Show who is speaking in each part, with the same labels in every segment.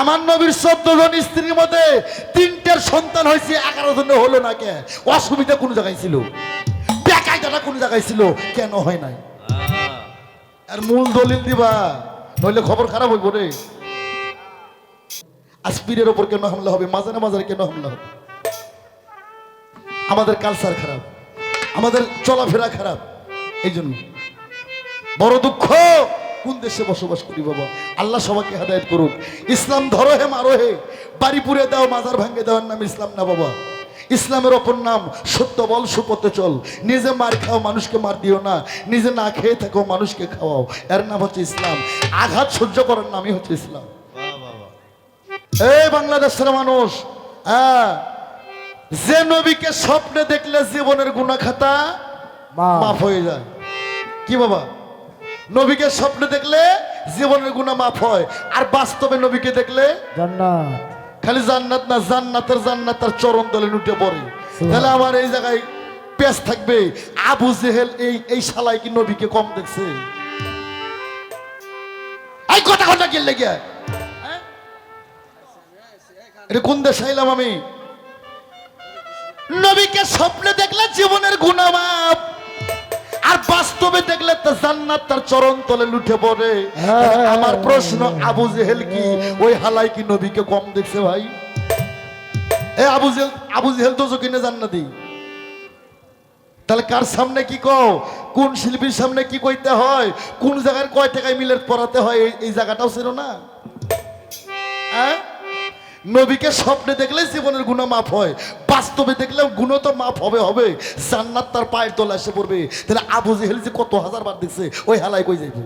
Speaker 1: আমার নবীর চোদ্দ জন স্ত্রীর মধ্যে তিনটের সন্তান হয়েছে এগারো জন হলো না কে? অসুবিধা কোন জায়গায় ছিল? বেকায়দাটা কোন জায়গায় ছিল? কেন হয় নাই? আর মূল দলিল দিবা নইলে খবর খারাপ হইব রে। আজপিরের ওপর কেন হামলা হবে? মাজারে মাজারে কেন হামলা হবে? আমাদের কালচার খারাপ আমাদের চলাফেরা খারাপ এই জন্য বড় দুঃখ। কোন দেশে বসবাস করি বাবা? আল্লাহ সবাইকে হেদায়ত করুক। ইসলাম ধরো হে মারো হে। বাড়ি পুড়ে দাও মাজার ভাঙ্গে দেওয়ার নাম ইসলাম না বাবা। ইসলামের অপর নাম সত্য বল সুপথে চল। নিজে মার খাও মানুষকে মার দিও না। নিজে না খেয়ে থাকো মানুষকে খাওয়াও। এর নাম হচ্ছে ইসলাম। আঘাত সহ্য করার নামই হচ্ছে ইসলাম। এই বাংলাদেশের মানুষ হ্যাঁ যে নবীকে স্বপ্নে দেখলে জীবনের গুণা খাতা
Speaker 2: মাফ।
Speaker 1: মাফ হয়ে যায়। কি বাবা? নবীকে স্বপ্নে দেখলে জীবনের গুণা মাফ হয় আর বাস্তবে নবীকে দেখলে
Speaker 2: জান্নাত।
Speaker 1: খালি জান্নাত না জান্নাতের জান্নাত তার চরণ তলে লুটে পড়ে। তাহলে আমার এই জায়গায় পেশ থাকবে আবু জেহেল এই এই শালাই কি নবীকে কম দেখছে? এই কথা কথা গেলে গিয়া হ্যাঁ? এটা কোন দেশ আইলাম আমি? নবীকে স্বপ্নে দেখলে জীবনের গুণামাপ আর বাস্তবে দেখলে তো জান্নাত তার চরণ তলে লুটে পড়ে।
Speaker 2: হ্যাঁ।
Speaker 1: আমার প্রশ্ন আবু জেহেল কি? ওই হালাই কি নবীকে কম দেখছে ভাই? এ আবু জেহেল আবু জেহেল তো কিনে জান্নাতি? তাহলে কার সামনে কি কও? কোন শিল্পীর সামনে কি কইতে হয়? কোন জায়গায় কয় টাকায় মিলের পড়াতে হয়? এই- এই জায়গাটাও ছিল না? হ্যাঁ? নবীকে স্বপ্নে দেখলে জীবনের গুণা মাফ হয়, বাস্তবে দেখলে গুণ তো মাফ হবে হবে। জান্নাত তার পায়ের তলে এসে পড়বে। তাহলে আবু জেহেল যে কত হাজার বার দেখছে, ওই হালাই কই যাইবে?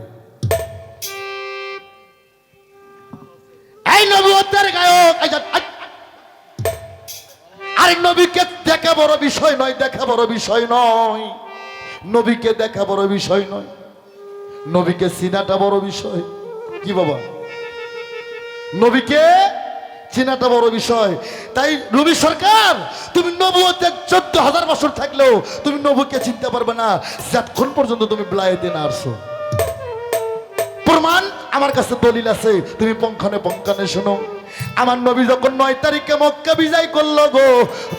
Speaker 1: এই নবুয়তের গায়ক, এই আরে নবীকে দেখা বড় বিষয় নয়, দেখা বড় বিষয় নয়। নবীকে দেখা বড় বিষয় নয়। নবীকে চিনাটা বড় বিষয়। কি বাবা? নবীকে চিনাটা বড় বিষয়। তাই নবী সরকার, তুমি নবুয়তে চোদ্দ হাজার বছর থাকলেও তুমি নবুকে চিনতে পারবে না। যতক্ষণ পর্যন্ত তুমি ব্লাইতে না আসছো প্রমাণ আমার কাছে দলিল আছে। তুমি পঙ্খানে পঙ্খানে শোনো। আমার নবী যখন নয় তারিখে মক্কা বিজয় করল গো,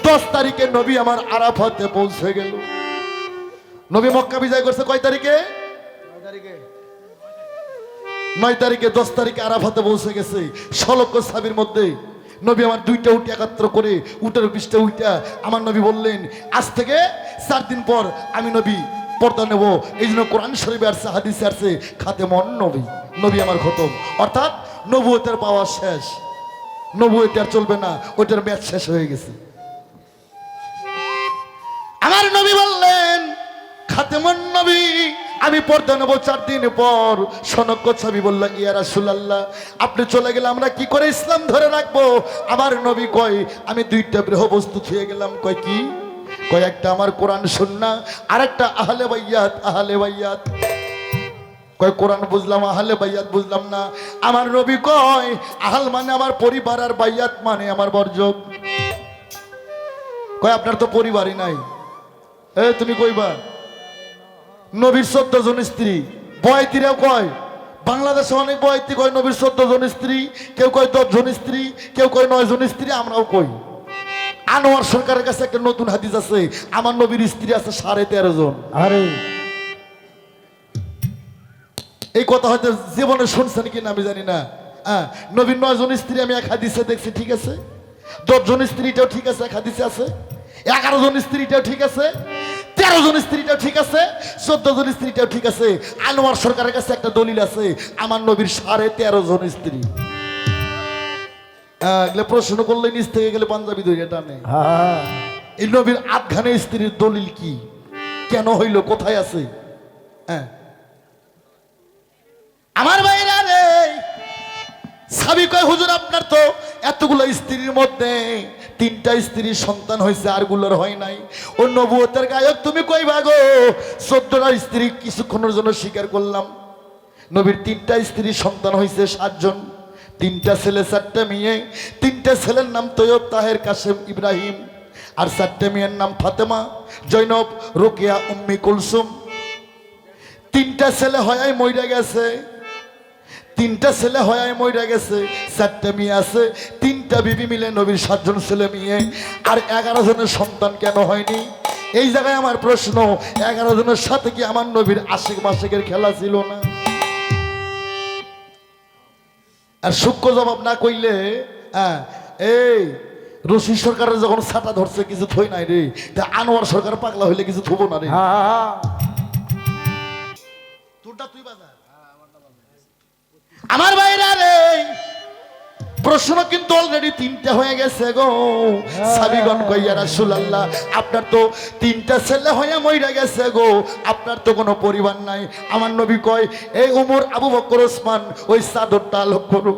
Speaker 1: দশ তারিখে নবী আমার আরাফাতে পৌঁছে গেল। নবী মক্কা বিজয় করছে কয় তারিখে। নয় তারিখে দশ তারিখে আরাফাতে পৌঁছে গেছে। ষোলক্ষ সাবির মধ্যে নবী আমার দুইটা উঠে একাত্র করে উটের পৃষ্ঠে উইটা আমার নবী বললেন, আজ থেকে চার দিন পর আমি নবী পর্দা নেব। এই জন্য কোরআন শরীফে আসছে, হাদিসে আসছে খাতে মন নবী। নবী আমার খতম। অর্থাৎ নবুয়তের পাওয়া শেষ। নবুয়তে আর চলবে না, ওইটার ম্যাচ শেষ হয়ে গেছে। আমার নবী বললেন খাতেমন নবী। আমি পর্দা নেব চার দিন পর। সনক্য ছবি বলল, ইয়া রাসূলুল্লাহ, আপনি চলে গেলে আমরা কি করে ইসলাম ধরে রাখব? আমার নবী কয়, আমি দুইটা বৃহ বস্তু ছুঁয়ে গেলাম। কয় কি? কয় একটা আমার কোরআন আর একটা আহলে বাইয়াত আহলে বাইয়াত। কয় কোরআন বুঝলাম, আহলে বাইয়াত বুঝলাম না। আমার নবী কয়, আহাল মানে আমার পরিবার আর বাইয়াত মানে আমার বর্জক। কয়, আপনার তো পরিবারই নাই। এ, তুমি কইবা? নবীর চোদ্দ জন স্ত্রী। বয়তিরাও কয় বাংলাদেশে অনেক বয়তি কয় নবীর চোদ্দ জন স্ত্রী কেউ কয় দশ জন স্ত্রী কেউ কয় নয় জন স্ত্রী আমরাও কই। আনোয়ার সরকারের কাছে একটা নতুন হাদিস আছে আমার নবীর স্ত্রী আছে সাড়ে তেরো জন।
Speaker 2: আরে।
Speaker 1: এই কথা হয়তো জীবনে শুনছেন কিনা আমি জানি না। হ্যাঁ নবীন নয় জন স্ত্রী আমি এক হাদিসে দেখছি ঠিক আছে? দশ জন স্ত্রীটাও ঠিক আছে এক হাদিসে আছে? এগারো জন স্ত্রীটাও ঠিক আছে? তেরো জন স্ত্রীটাও ঠিক আছে চোদ্দ জন স্ত্রীটাও ঠিক আছে। আনোয়ার সরকারের কাছে একটা দলিল আছে আমার নবীর সাড়ে তেরো জন স্ত্রী। এগুলো প্রশ্ন করলে নিচ থেকে গেলে পাঞ্জাবি ধরে টানে। এই নবীর আধখানে স্ত্রীর দলিল কি? কেন হইল? কোথায় আছে? হ্যাঁ। আমার ভাইরা রে সাবি কয়, হুজুর, আপনার তো এতগুলো স্ত্রীর মধ্যে তিনটা স্ত্রীর সন্তান হয়েছে, আরগুলোর হয় নাই। ও নবুয়তের গায়ক, তুমি কই ভাগো চোদ্দটা স্ত্রী কিছুক্ষণের জন্য স্বীকার করলাম। নবীর তিনটা স্ত্রীর সন্তান হয়েছে সাতজন। তিনটা ছেলে, চারটা মেয়ে। তিনটা ছেলের নাম তৈয়ব তাহের কাসেম ইব্রাহিম। আর চারটে মেয়ের নাম ফাতেমা। জৈনব রোকেয়া উম্মি কুলসুম। তিনটা ছেলে হয়, মইরা গেছে। তিনটা ছেলে হয় মইরা গেছে চারটা মেয়ে আছে তিনটা বিবি মিলে নবীর সাতজন ছেলে মেয়ে আর এগারো জনের সন্তান কেন হয়নি? এই জায়গায় আমার প্রশ্ন এগারো জনের সাথে কি আমার নবীর আশিক মাসিকের খেলা ছিল না? আর সূক্ষ্ম জবাব না কইলে হ্যাঁ এই রশি সরকারের যখন ছাতা ধরছে কিছু থই নাই রে। তা আনোয়ার সরকার পাগলা হইলে কিছু থবো না রে।
Speaker 2: হ্যাঁ।
Speaker 1: তুই বাজা আমার বাইরা রে প্রশ্ন কিন্তু অলরেডি তিনটা হয়ে গেছে গো। সাবিগণ কইয়া রাসূলুল্লাহ আপনার তো তিনটা ছেলে হয়ে মইরা গেছে গো। আপনার তো কোনো পরিবার নাই। আমার নবী কয় এই উমর আবু বকর ওসমান ওই চাদরটা আলোক করো।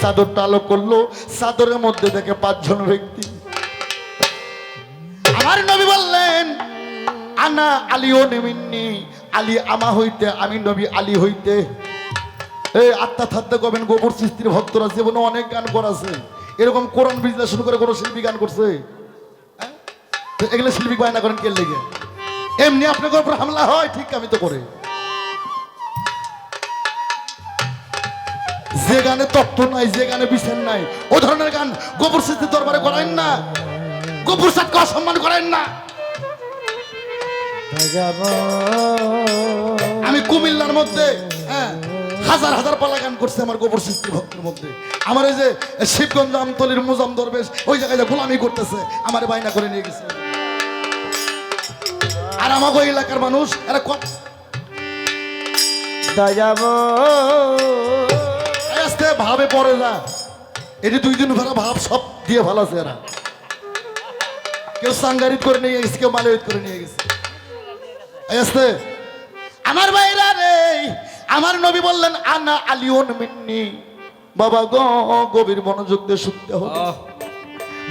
Speaker 1: চাদরটা আলোক করল চাদরের মধ্যে থেকে পাঁচজন ব্যক্তি। আমার নবী বললেন আনা আলিও নেমিননি আলী আমা হইতে আমি নবী আলী হইতে। এই আত্মা থাকতে কবেন গোবর সৃষ্টির ভক্তরা, জীবনে অনেক গান করাছে। এরকম কোরআন বিশ্লেষণ করে কোনো শিল্পী গান করছে? হ্যাঁ? এগুলো শিল্পী বায়না করেন কে লেগে? এমনি আপনাদের উপর হামলা হয়, ঠিক আমি তো করে। যে গানে তত্ত্ব নাই, যে গানে বিচার নাই, ও ধরনের গান গোবর সৃষ্টির দরবারে করেন না। গোবর সাতকে অসম্মান করেন না। আমি কুমিল্লার মধ্যে হ্যাঁ হাজার হাজার পালা গান করছে আমার গোবর সৃষ্টি ভক্তের মধ্যে। আমার এই যে শিবগঞ্জ আমতলির মুজাম দরবেশ ওই জায়গায় গোলামি করতেছে আমার বাইনা করে নিয়ে গেছে। আর আমাকে ওই এলাকার মানুষ এরা আস্তে ভাবে পড়ে না। এটি দুই দিন ভরা ভাব সব দিয়ে ভালো আছে এরা। কেউ সাংগারিত করে নিয়ে গেছে কেউ মালয়িত করে নিয়ে গেছে। আস্তে। আমার বাইরা আমার নবী বললেন আনা আলিউন মিন্নি। বাবা গো গভীর মনোযোগ দিয়ে শুনতে হবে।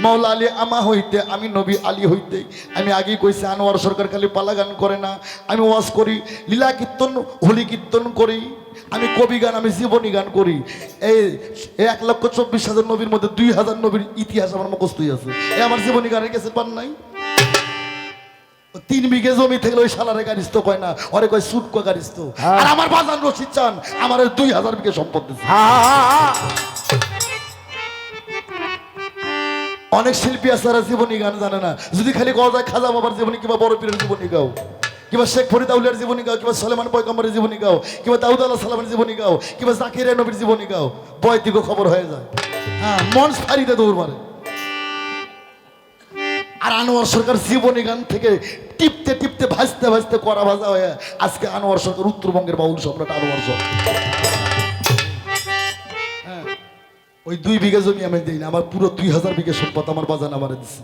Speaker 1: মৌলা আলী আমা হইতে আমি নবী আলী হইতে আমি আগেই কইছি আনোয়ার সরকার খালি পালা গান করে না। আমি ওয়াজ করি লীলা কীর্তন হোলি কীর্তন করি আমি কবি গান আমি জীবনী গান করি। এই এই এক লক্ষ চব্বিশ হাজার নবীর মধ্যে দুই হাজার নবীর ইতিহাস আমার মুখস্থই আছে। এ আমার জীবনী গানের কাছে পান নাই? তিন বিঘে জমি থেকে ওই সালারে গাড়িস্ত কয় না ওরে কয় সুট কয় গাড়িস্ত
Speaker 2: হ্যাঁ।
Speaker 1: আর আমার বাজান রশিদ চান আমার দুই হাজার বিঘে সম্পদ অনেক শিল্পী আছে যারা জীবনী গান জানে না। যদি খালি গাওয়া যায় খাজা বাবার জীবনী কিংবা বড় পীরের জীবনী গাও কিংবা শেখ ফরিদ আউলিয়ার জীবনী গাও কিংবা সলেমান পয়গম্বরের জীবনী গাও কিংবা দাউদ আল্লাহ সালামের জীবনী গাও কিংবা জাকির নবীর জীবনী গাও বয় দিকে খবর হয়ে যায়। হ্যাঁ। মন ফারিতে দৌড় মারে। আর আনোয়ার সরকার জীবনী গান থেকে টিপতে টিপতে ভাজতে ভাজতে করা ভাজা হয়ে আজকে আনোয়ার সরকার উত্তরবঙ্গের বাউল সম্রাট আনোয়ার সরকার। হ্যাঁ, ওই দুই বিঘা জমি আমি দিই না আমার পুরো দুই হাজার বিঘা সম্পদ আমার বাজান আমার দিচ্ছে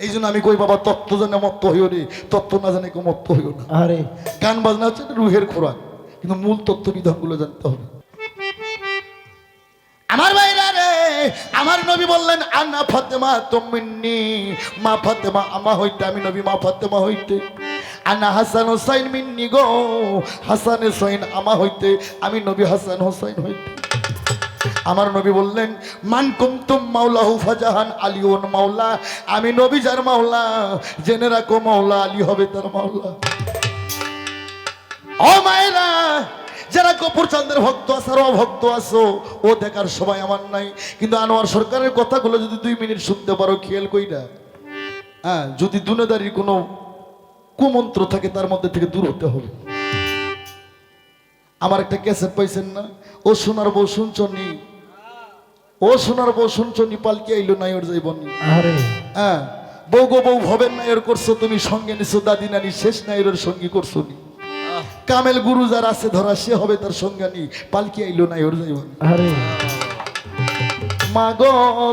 Speaker 1: এই জন্য আমি কই বাবা তত্ত্ব জানে মত্ত হইও রে তত্ত্ব না জানে কেউ মত্ত হইও না।
Speaker 2: আরে।
Speaker 1: গান বাজনা হচ্ছে রুহের খোরাক কিন্তু মূল তত্ত্ব বিধানগুলো জানতে হবে। আমার ভাইরা রে আমার নবী বললেন, আনা ফাতেমা তুমিন্নি মা ফাতেমা, আমা হইতে, আমি নবী, মা ফাতেমা হইতে। আনা হাসান হোসাইন মিন্নি গো। হাসান হোসাইন, আমা হইতে, আমি নবী হাসান হোসাইন হইতে। আমার নবী বললেন, মান কুমতুম মাওলাহু ফাজাহান আলিউন মাওলা। আমি নবী যার মাওলা, জেনে রাখো মাওলা আলী হবে তার মাওলা। ও মায়েরা যারা কপুর চাঁদের ভক্ত আছে আর অভক্ত আছো ও দেখার সময় আমার নাই। কিন্তু আনোয়ার সরকারের কথাগুলো যদি দুই মিনিট শুনতে পারো খেয়াল কইরা। হ্যাঁ যদি দুনেদারির কোনো কুমন্ত্র থাকে তার মধ্যে থেকে দূর হতে হবে। আমার একটা ক্যাসেট পাইছেন না? ও সোনার বউ শুনছনি ও সোনার বউ শুনছনি পালকি আইলো নাই ওর যাইবনি
Speaker 2: আরে।
Speaker 1: হ্যাঁ বউ গো বউ ভবেন নাইয়ের করছ তুমি সঙ্গে নিছো দাদি নানি শেষ নাইয়ের সঙ্গী করছ নি? কামেল গুরু যার আছে ধরা সে হবে তার সঙ্গানি। পালকি আইলো নাই ওর যাইবনি
Speaker 2: আরে।
Speaker 1: মা গো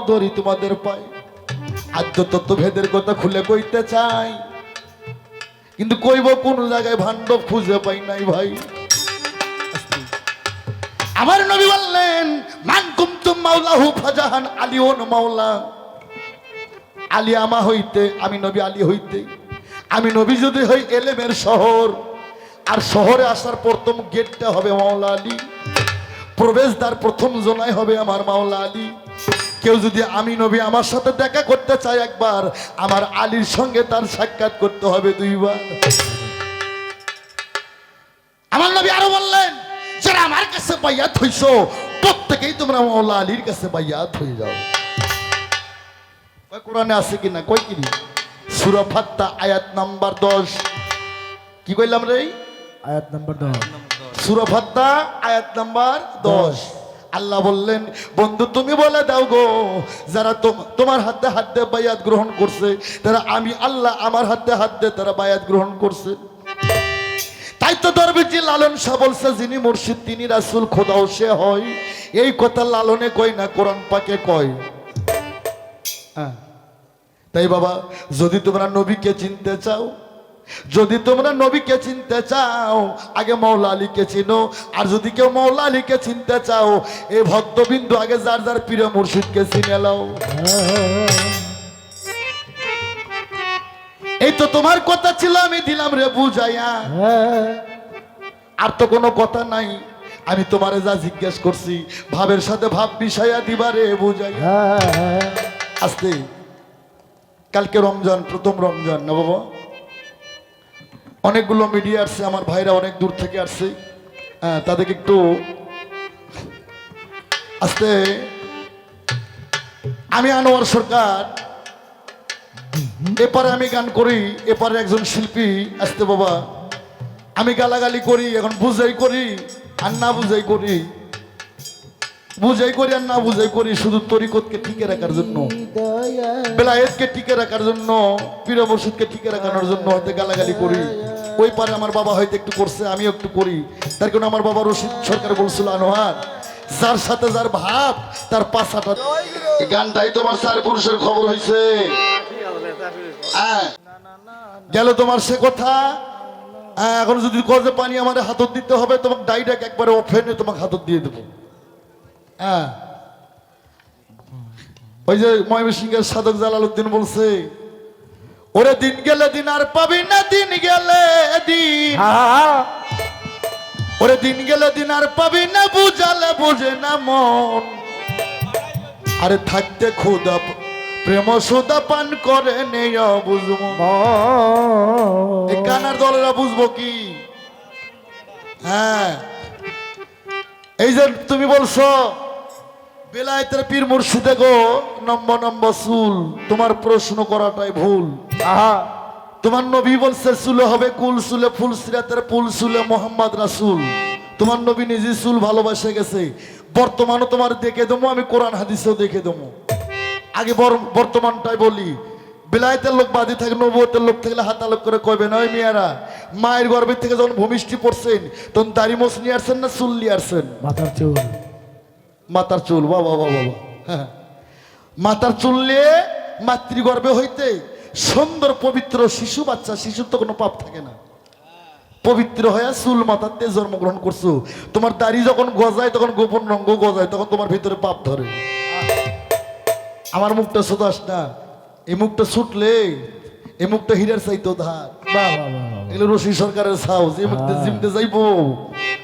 Speaker 1: ধরি তোমাদের পাই আদ্য তত্ত্ব ভেদের কথা খুলে কইতে চাই। কিন্তু কইব কোন জায়গায় ভাণ্ডব খুঁজে পাই নাই ভাই। আমার নবী বললেন মান কুমতুম মাওলাহু ফাজাহান আলিউন মাওলা। আলী আমা হইতে আমি নবী আলী হইতে। আমি নবী যদি হই এলেমের শহর। আর শহরে আসার প্রথম গেটটা হবে মাওলা আলী। প্রবেশদ্বার প্রথম জোনায় হবে আমার মাওলা আলী। কেউ যদি আমি নবী আমার সাথে দেখা করতে চায় একবার, আমার আলীর সঙ্গে তার সাক্ষাৎ করতে হবে দুইবার। আমার নবী আরও বললেন, যারা আমার কাছে বাইয়াত হইছ, প্রত্যেকেই তোমরা মাওলা আলীর কাছে বাইয়াত হয়ে যাও। কোরআনে আছে কিনা? কই কিনি? সুরা ফাত্তা, আয়াত নাম্বার দশ। কি কইলাম রে?
Speaker 2: আয়াত নম্বর দশ।
Speaker 1: সুরা ফাত্তা আয়াত নাম্বার দশ। আল্লাহ বললেন বন্ধু তুমি বলে দাও গো যারা তোম- তোমার হাতে হাত বায়াত গ্রহণ করছে তারা আমি আল্লাহ আমার হাতে হাত তারা বায়াত গ্রহণ করছে। তাই তো দরবেজি লালন শাহ বলছে যিনি মুর্শিদ তিনি রাসুল খোদাও সে হয়। এই কথা লালনে কই না কোরআন পাকে কয়। হ্যাঁ। তাই বাবা যদি তোমরা নবীকে চিনতে চাও যদি তোমরা নবীকে চিনতে চাও আগে মৌলা আলীকে চিনো। আর যদি কেউ মৌলা আলীকে চিনতে চাও এই ভক্তবিন্দু আগে যার যার প্রিয় মুর্শিদকে চিনে লাও এই তো তোমার কথা ছিল আমি দিলাম রে বুঝাইয়া।
Speaker 2: হ্যাঁ
Speaker 1: আর তো কোনো কথা নাই। আমি তোমারে যা জিজ্ঞেস করছি ভাবের সাথে ভাব বিষয়া দিবারে বুঝাইয়া।
Speaker 2: হ্যাঁ।
Speaker 1: আসতে কালকে রমজান প্রথম রমজান না বাবা? অনেকগুলো মিডিয়া আসছে, আমার ভাইরা অনেক দূর থেকে আসছে। তাদেরকে একটু আসতে। আমি আনোয়ার সরকার। এপারে আমি গান করি, এপারে একজন শিল্পী আসতে বাবা। আমি গালাগালি করি, এখন বুঝাই করি, আর না বুঝাই করি। বুঝাই করি আর না বুঝাই করি, শুধু তরিকতকে টিকে রাখার জন্য। বেলায়েতকে টিকে রাখার জন্য পীর মুর্শিদকে টিকে রাখানোর জন্য, হয়তো গালাগালি করি। ওই পারে আমার বাবা হয়তো একটু করছে আমিও একটু করি। তার কারণে আমার বাবা রশিদ সরকার বলছিল আনোয়ার যার সাথে যার ভাব তার পাশাটা গানটাই তোমার চার পুরুষের খবর হয়েছে হ্যাঁ। গেল তোমার সে কথা। হ্যাঁ, এখন যদি কজে পানি আমার হাতত দিতে হবে তোমাকে ডাইরেক্ট একবারে ওফেনে তোমাকে হাতত দিয়ে দেবো। হ্যাঁ। ওই যে ময়মনসিংহের সাধক জালালউদ্দিন বলছে ওরে দিন গেলে দিন আর পাবি না দিন গেলে দিন। ওরে দিন গেলে দিন আর পাবি না বুঝালে বুঝে না মন। আরে থাকতে খুদা প্রেম সুদা পান করে নেই বুঝব কানার দলেরা বুঝব কি? হ্যাঁ। এই যে তুমি বলছো বেলায়েতের পীর মুর্শিদে গো নম্বর নম্বর চুল। তোমার প্রশ্ন করাটাই ভুল।
Speaker 2: আহা,
Speaker 1: তোমার নবী বলছে, চুলে হবে কুল, চুলে ফুল সিরাতের ফুল, চুলে মোহাম্মদ রাসুল। তোমার নবী নিজে চুল ভালোবাসে গেছে। বর্তমানও তোমার দেখে দেবো, আমি কোরআন হাদিসেও দেখে দেবো। আগে বর- বর্তমানটাই বলি বিলায়তের লোক বাদী থাকে নবতের লোক থাকলে হাত হাতালোক করে কইবে, নয় মিয়ারা, মায়ের গর্ভের থেকে যখন ভূমিষ্ঠি পড়ছেন, তখন দাড়ি মোছ নিয়ে আসছেন না চুল নিয়ে আসছেন?
Speaker 2: মাথার চুল।
Speaker 1: মাতার চুল বাবা বাবা বাবা হ্যাঁ মাতার চুল নিয়ে মাতৃগর্ভে হইতে সুন্দর পবিত্র শিশু বাচ্চা শিশুর তো কোনো পাপ থাকে না। পবিত্র হয়ে চুল মাথাতে জন্মগ্রহণ করছ। তোমার দাড়ি যখন গজায় তখন গোপন রঙ্গ গজায় তখন তোমার ভিতরে পাপ ধরে। আমার মুখটা সোদাস না। এই মুখটা ছুটলে এই মুখটা হীরার চাইতো ধার। এগুলো রশি সরকারের সাউস এই মুখতে
Speaker 2: হ্যাঁ।
Speaker 1: জিমতে যাইবো।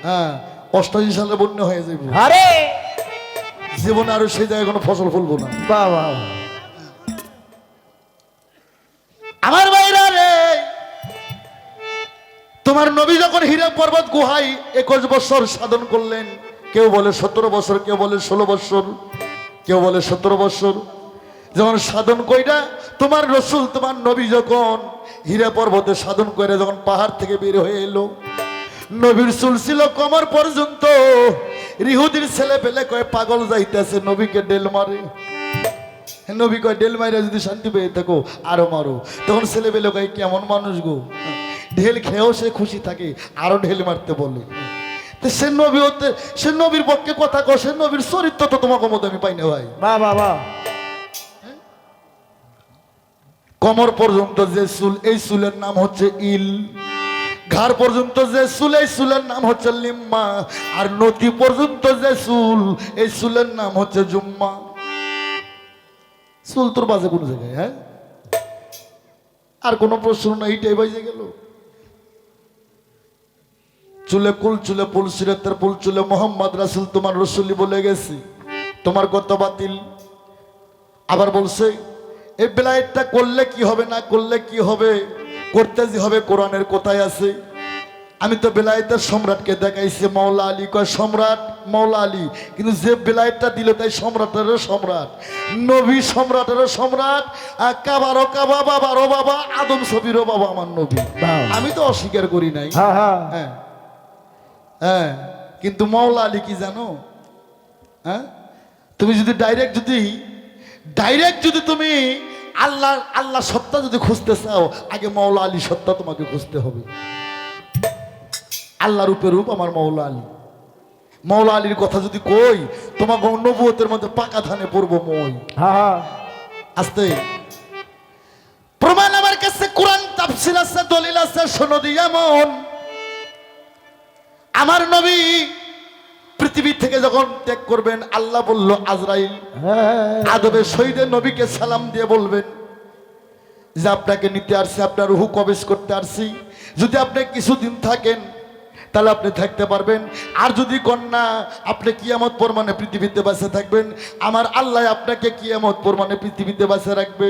Speaker 1: হ্যাঁ অষ্টাশি সালে বন্যা হয়ে যাইবো।
Speaker 2: আরে!
Speaker 1: জীবনে আরও সেই জায়গায় কোনো ফসল ফলবো না
Speaker 2: বাহ।
Speaker 1: আমার ভাইরা রে তোমার নবী যখন হীরা পর্বত গুহাই একুশ বছর সাধন করলেন কেউ বলে সতেরো বছর কেউ বলে ষোলো বছর কেউ বলে সতেরো বছর যখন সাধন কইরা তোমার রসুল তোমার নবী যখন হীরা পর্বতে সাধন করে যখন পাহাড় থেকে বের হয়ে এলো নবীর চুল ছিল কমর পর্যন্ত রিহুদির ছেলে পেলে কয়ে পাগল যাইতেছে নবীকে ডেল মারে। নবী কয় ডেল মাইরা যদি শান্তি পেয়ে থাকো আরও মারো। তখন ছেলে পেলে কয় কেমন মানুষ গো? ঢেল খেয়েও সে খুশি থাকে আরও ঢেল মারতে বলে। তো সে নবী হতে সে নবীর পক্ষে কথা কো সে নবীর চরিত্র তো তোমাকে মতো আমি পাই না ভাই।
Speaker 2: বাহ বাহ
Speaker 1: কমর পর্যন্ত যে চুল এই চুলের নাম হচ্ছে ইল। ঘাড় পর্যন্ত যে চুল, এই চুলের নাম হচ্ছে লিম্মা। আর নদী পর্যন্ত যে চুল, এই চুলের নাম হচ্ছে জুম্মা। চুল তোর বাজে কোন জায়গায় হ্যাঁ? আর কোনো প্রশ্ন না, এইটাই বাজে গেল। চুলে কুল, চুলে পুল সিরাতের পুল চুলে মোহাম্মদ রাসুল, তোমার রসুলি বলে গেছি, তোমার কত বাতিল। আবার বলছে, এই বেলায়েতটা করলে কি হবে, না করলে কি হবে? করতে যে হবে কোরআনের কোথায় আছে? আমি তো বেলায়েতের সম্রাটকে দেখাইছি মৌলা আলী কয় সম্রাট মৌলা আলী। কিন্তু যে বেলায়েতটা দিল তাই সম্রাটেরও সম্রাট। নবী সম্রাটেরও সম্রাট আর কাবারও কাবা বাবারও বাবা আদম ছবিরও বাবা আমার নবী। আমি তো অস্বীকার করি নাই।
Speaker 2: হ্যাঁ হ্যাঁ
Speaker 1: হ্যাঁ। হ্যাঁ। কিন্তু মৌলা আলী কি জানো? হ্যাঁ? তুমি যদি ডাইরেক্ট যদি ডাইরেক্ট যদি তুমি আল্লাহ আল্লাহ সত্তা যদি খুঁজতে চাও আগে মৌলা আলী সত্তা তোমাকে খুঁজতে হবে। আল্লাহ রূপে রূপ আমার মৌলা আলী। মৌলা আলীর কথা যদি কই তোমাকে নবুয়তের মধ্যে পাকা ধানে পড়ব মই।
Speaker 2: হ্যাঁ হ্যাঁ।
Speaker 1: আস্তে। প্রমাণ আমার কাছে কোরআন তাফসিল আছে দলিল আছে সনদি এমন আমার নবী পৃথিবী থেকে যখন ত্যাগ করবেন আল্লাহ বলল আজরাইল
Speaker 2: হ্যাঁ।
Speaker 1: আদবের শহীদের নবীকে সালাম দিয়ে বলবেন যে আপনাকে নিতে আসছি আপনার রুহু কবেশ করতে আসছি। যদি আপনি কিছুদিন থাকেন তাহলে আপনি থাকতে পারবেন। আর যদি কন্যা আপনি কিয়ামত পরমানে পৃথিবীতে বাসে থাকবেন। আমার আল্লাহ আপনাকে কিয়ামত পরমানে পৃথিবীতে বাসে রাখবে।